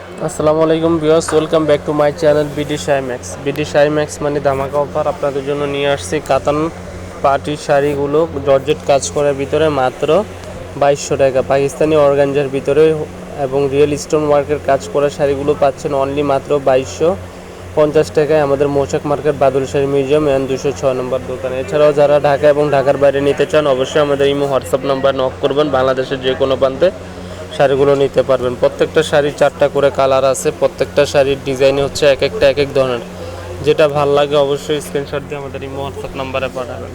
আসসালামু আলাইকুম viewers, welcome back to my channel BD শাইম্যাক্স। BD শাইম্যাক্স মানে ধামাকা অফার আপনাদের জন্য নিয়ে আসছি কাতান পার্টি শাড়িগুলো। জর্জেট কাজ করার ভিতরে মাত্র বাইশশো টাকা। পাকিস্তানি অর্গানজার ভিতরে এবং রিয়েল স্টোন ওয়ার্কের কাজ করা শাড়িগুলো পাচ্ছেন অনলি মাত্র বাইশশো পঞ্চাশ টাকায়। আমাদের মৌচাক মার্কেট বাদুল শাড়ি মিউজিয়াম এন দুশো ছয় নম্বর দোকানে। এছাড়াও যারা ঢাকা এবং ঢাকার বাইরে নিতে চান, অবশ্যই আমাদের ইমো, হোয়াটসঅ্যাপ নাম্বার নক করবেন। বাংলাদেশের যে কোনো প্রান্তে শাড়িগুলো নিতে পারবেন। প্রত্যেকটা শাড়ির চারটা করে কালার আছে, প্রত্যেকটা শাড়ির ডিজাইন হচ্ছে এক একটা, এক এক ধরনের। যেটা ভালো লাগে অবশ্যই স্ক্রিনশট দিয়ে আমাদের এই হোয়াটসঅ্যাপ নাম্বারে পাঠাবেন।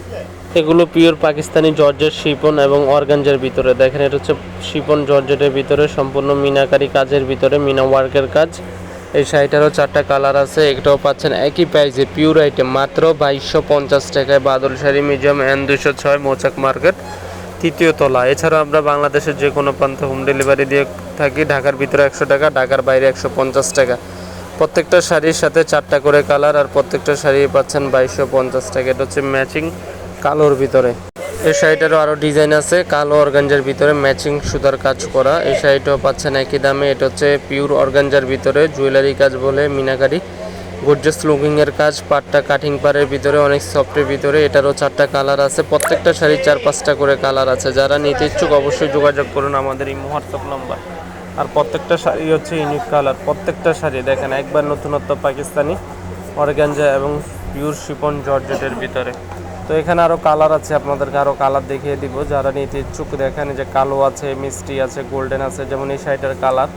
এগুলো পিওর পাকিস্তানি জর্জের শিপন এবং অর্গানজের ভিতরে। দেখেন, এটা হচ্ছে শিপন জর্জেটের ভিতরে, সম্পূর্ণ মিনাকারি কাজের ভিতরে, মিনা ওয়ার্কের কাজ। এই শাড়িটারও চারটা কালার আছে এটাও পাচ্ছেন একই প্রাইসে পিওর আইটেম মাত্র বাইশশো পঞ্চাশ টাকায়। বাদল শাড়ি মিউজিয়াম এন দুশো ছয়, মোচাক মার্কেট তৃতীয় তলা। এছাড়াও আমরা বাংলাদেশের যে কোনো প্রান্তে হোম ডেলিভারি দিয়ে থাকি। ঢাকার ভিতরে একশো টাকা, ঢাকার বাইরে একশো পঞ্চাশ টাকা। প্রত্যেকটা শাড়ির সাথে চারটা করে কালার আর প্রত্যেকটা শাড়ি পাচ্ছেন বাইশশো পঞ্চাশ টাকা। এটা হচ্ছে ম্যাচিং কালোর ভিতরে। এই শাড়িটারও আরও ডিজাইন আছে। কালো অর্গানজার ভিতরে ম্যাচিং সুতার কাজ করা। এই শাড়িটাও পাচ্ছেন একই দামে। এটা হচ্ছে পিওর অর্গানজার ভিতরে। জুয়েলারি কাজ বলে, মিনাকারি। গর্জাস লুকিং এর কাজ, পাটটা কাটিং পারের ভিতরে, অনেক সফটের ভিতরে, এটারও চারটা কালার আছে। প্রত্যেকটা শাড়ির চার পাঁচটা করে কালার আছে। যারা নিতে ইচ্ছুক অবশ্যই যোগাযোগ করুন আমাদের এই হোয়াটসঅ্যাপ নাম্বার আর প্রত্যেকটা শাড়ি হচ্ছে ইউনিক কালার প্রত্যেকটা শাড়ি, দেখেন, একবার নতুনত্ব পাকিস্তানি অর্গ্যাঞ্জা এবং পিওর শিপন জর্জেটের ভিতরে। তো এখানে আরও কালার আছে, আপনাদেরকে আরও কালার দেখিয়ে দিব। যারা নিতে ইচ্ছুক, দেখেন যে কালো আছে, মিষ্টি আছে গোল্ডেন আছে, যেমন এই শাড়িটার কালার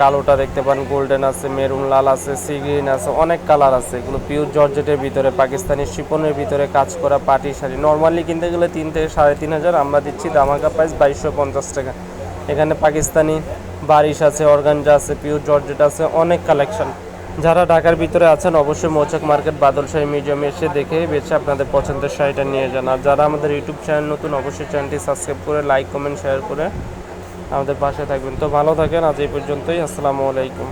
কালোটা দেখতে পান, গোল্ডেন আছে, মেরুন, লাল আছে, সি গ্রিন আছে, অনেক কালার আছে। এগুলো পিওর জর্জেটের ভিতরে, পাকিস্তানি শিপনের ভিতরে কাজ করা পাটি শাড়ি। নর্মালি কিনতে গেলে তিন থেকে সাড়ে তিন হাজার, আমরা দিচ্ছি দামাকা প্রাইস বাইশশো পঞ্চাশ টাকা। এখানে পাকিস্তানি বারিশ আছে, অর্গানজা আছে পিওর জর্জেট আছে, অনেক কালেকশন যারা ঢাকার ভিতরে আছেন, অবশ্যই মৌচাক মার্কেট বাদল শাড়ি মিউজিয়ামে এসে দেখে বেছে আপনাদের পছন্দের শাড়িটা নিয়ে যান। আর যারা আমাদের ইউটিউব চ্যানেল নতুন, অবশ্যই চ্যানেলটি সাবস্ক্রাইব করে লাইক কমেন্ট শেয়ার করে আমাদের পাশে থাকবেন। তো ভালো থাকেন আজ এই পর্যন্তই। আসসালামু আলাইকুম।